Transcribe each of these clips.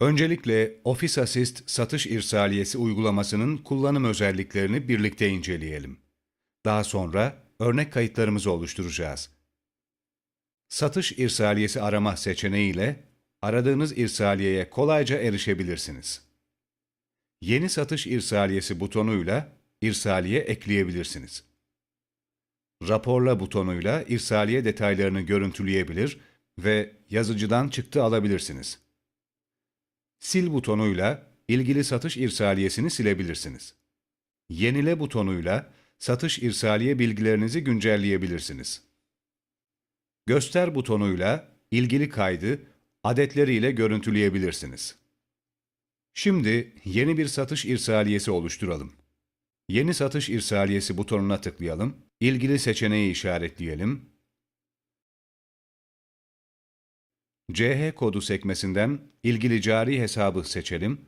Öncelikle Office Assist satış irsaliyesi uygulamasının kullanım özelliklerini birlikte inceleyelim. Daha sonra örnek kayıtlarımızı oluşturacağız. Satış irsaliyesi arama seçeneğiyle aradığınız irsaliyeye kolayca erişebilirsiniz. Yeni satış irsaliyesi butonuyla irsaliye ekleyebilirsiniz. Raporla butonuyla irsaliye detaylarını görüntüleyebilir ve yazıcıdan çıktı alabilirsiniz. Sil butonuyla ilgili satış irsaliyesini silebilirsiniz. Yenile butonuyla satış irsaliye bilgilerinizi güncelleyebilirsiniz. Göster butonuyla ilgili kaydı adetleriyle görüntüleyebilirsiniz. Şimdi yeni bir satış irsaliyesi oluşturalım. Yeni satış irsaliyesi butonuna tıklayalım, ilgili seçeneği işaretleyelim. CH kodu sekmesinden ilgili cari hesabı seçelim.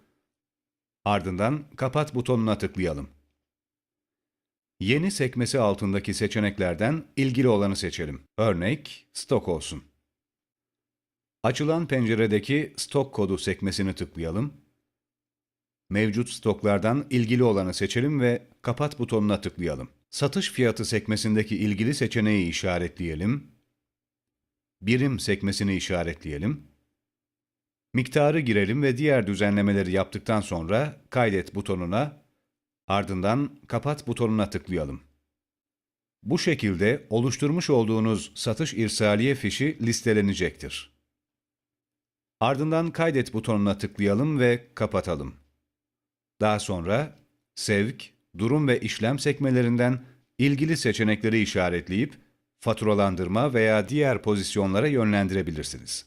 Ardından kapat butonuna tıklayalım. Yeni sekmesi altındaki seçeneklerden ilgili olanı seçelim. Örnek stok olsun. Açılan penceredeki stok kodu sekmesini tıklayalım. Mevcut stoklardan ilgili olanı seçelim ve kapat butonuna tıklayalım. Satış fiyatı sekmesindeki ilgili seçeneği işaretleyelim. Birim sekmesini işaretleyelim. Miktarı girelim ve diğer düzenlemeleri yaptıktan sonra kaydet butonuna, ardından kapat butonuna tıklayalım. Bu şekilde oluşturmuş olduğunuz satış irsaliye fişi listelenecektir. Ardından kaydet butonuna tıklayalım ve kapatalım. Daha sonra sevk, durum ve işlem sekmelerinden ilgili seçenekleri işaretleyip faturalandırma veya diğer pozisyonlara yönlendirebilirsiniz.